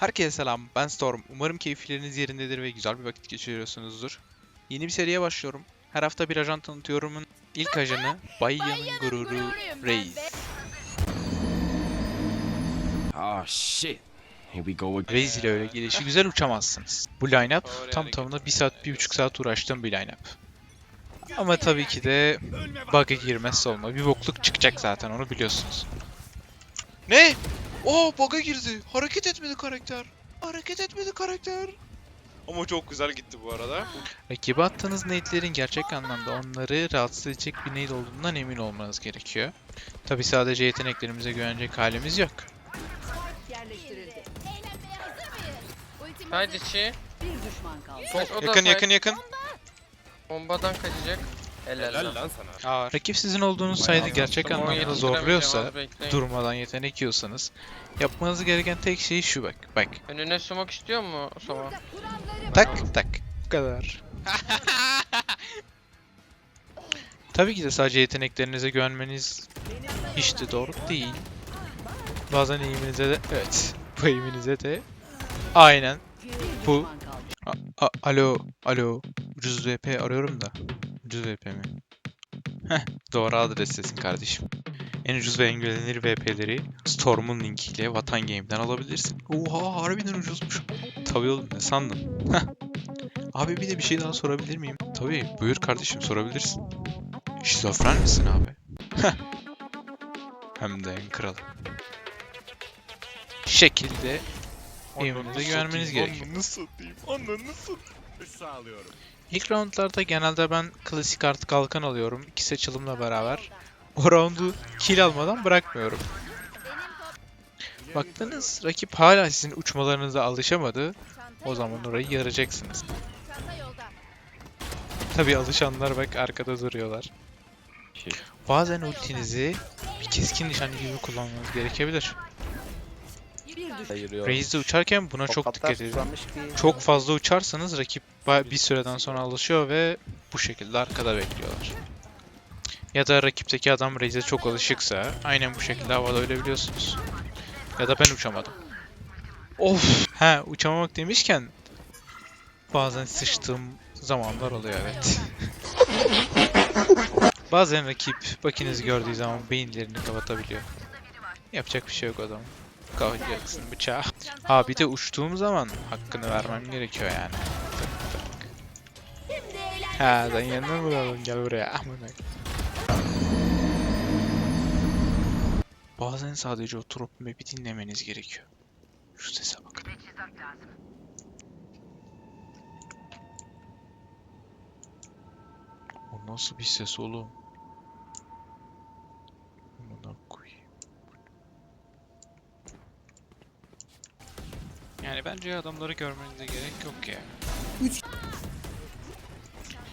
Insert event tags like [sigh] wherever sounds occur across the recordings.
Herkese selam, ben Storm. Umarım keyifleriniz yerindedir ve güzel bir vakit geçiriyorsunuzdur. Yeni bir seriye başlıyorum. Her hafta bir ajan tanıtıyorumun ilk ajanı Bayyan'ın gururu Reis. Oh shit. Here we go again. Reis ile öyle gelişi güzel uçamazsınız. Bu line-up tam tamına 1 saat 1,5 saat uğraştığım bir line-up. Ama tabii ki de bug'a girmezse olma. Bir bokluk çıkacak zaten onu biliyorsunuz. Ne? Oo bug'a girdi. Hareket etmedi karakter. Hareket etmedi karakter. Ama çok güzel gitti bu arada. Rakibe attığınız nade'lerin gerçek anlamda onları rahatsız edecek bir nade olduğundan emin olmanız gerekiyor. Tabi sadece yeteneklerimize güvenecek halimiz yok. yerleştirildi. Haydi çi. Bir düşman kaldı. Kaç, o da Yakın say- yakın yakın. Bombadan kaçacak. Helal, Helal lan. lan sana. Aa, rakip sizin olduğunuz sayede gerçek anlamda zorluyorsa, durmadan yetenek yiyorsanız yapmanız gereken tek şey şu bak. Bak. Önüne sumak istiyor mu Soma? Tak tak. Bu kadar. [laughs] Tabii ki de sadece yeteneklerinize güvenmeniz hiç de doğru değil. Bazen eğiminize de evet. Bu eğiminize de aynen Bu- a- alo, alo. Ucuz VP arıyorum da. Ucuz VP mi? Heh, doğru adrestesin kardeşim. En ucuz ve en güvenilir VP'leri Storm'un linkiyle Vatan Game'den alabilirsin. Oha harbiden ucuzmuş. Tabii oğlum ne sandın? Heh. abi bir de bir şey daha sorabilir miyim? Tabii buyur kardeşim sorabilirsin. Şizofren misin abi? Heh. Hem de en kralı. Şekilde evinize güvenmeniz gerekiyor. Ananı satayım. Ananı satayım. İlk roundlarda genelde ben klasik artı kalkan alıyorum. İki seçilimle beraber. O roundu kill almadan bırakmıyorum. Baktınız rakip hala sizin uçmalarınıza alışamadı. O zaman orayı yolda. Tabi alışanlar bak arkada duruyorlar. Bazen ultinizi bir keskin nişancı gibi kullanmanız gerekebilir. Bir düşman Raze'de uçarken buna çok dikkat edin. Çok fazla uçarsanız rakip bir süreden sonra alışıyor ve bu şekilde arkada bekliyorlar. Ya da rakipteki adam Raze'e çok alışıksa aynen bu şekilde havada ölebiliyorsunuz. Ya da ben uçamadım. Of! Ha uçamamak demişken bazen sıçtığım zamanlar oluyor evet. [laughs] Bazen rakip bakinizi gördüğü zaman beyinlerini kapatabiliyor. Yapacak bir şey yok o zaman. Kalkacaksın bıçağı. Ha bir de uçtuğum zaman hakkını vermem gerekiyor yani. Ha sen yanına daldın? Gel buraya. Amına. Bazen sadece oturup map'i dinlemeniz gerekiyor. Şu sese bakın. O nasıl bir ses oğlum? Yani bence adamları görmenize gerek yok ya.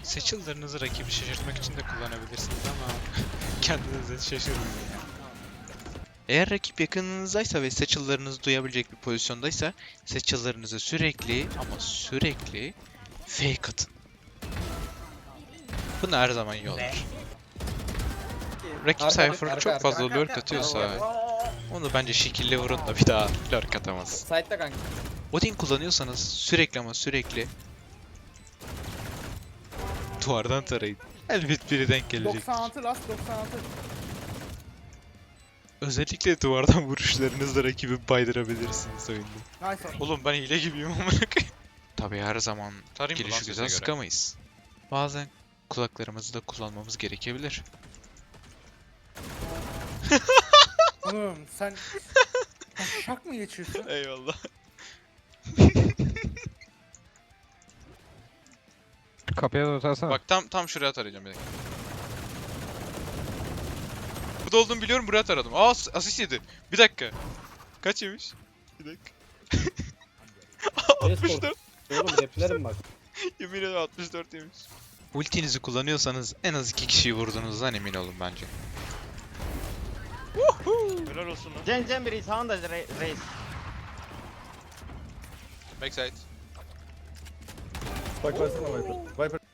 Seçillerinizi rakibi şaşırtmak için de kullanabilirsiniz ama [laughs] kendinizi şaşırmayın ya. Eğer rakip yakınınızdaysa ve seçillerinizi duyabilecek bir pozisyondaysa seçillerinizi sürekli ama sürekli fake atın. Bunu her zaman iyi olur. Rakip Cypher çok fazla lurk atıyorsa onu bence şekilli vurun da bir daha lurk atamaz. Site'da kanka. Odin kullanıyorsanız sürekli ama sürekli duvardan tarayın. Elbet biri denk gelecek. 96 last 96. Özellikle duvardan vuruşlarınızla rakibi baydırabilirsiniz oyunda. Nice. Oğlum ben hile gibiyim amına koyayım. Tabii her zaman Tarayayım mı lan gelişi sesine güzel göre? sıkamayız. Bazen kulaklarımızı da kullanmamız gerekebilir. Oğlum sen... [laughs] sen şak mı geçiyorsun? Eyvallah. Kapıya doğru atarsana. Bak tam tam şuraya tarayacağım bir dakika. Burada olduğumu biliyorum buraya taradım. Aa as- asist yedi. Bir dakika. Kaç yemiş? Bir dakika. [laughs] 64. Oğlum replerim bak. [laughs] Yemin ederim 64 yemiş. Ultinizi kullanıyorsanız en az iki kişiyi vurduğunuzdan emin olun bence. Helal olsun lan. Jen Jen biri sağında re- reis. Backside. Bak versene Viper. Viper.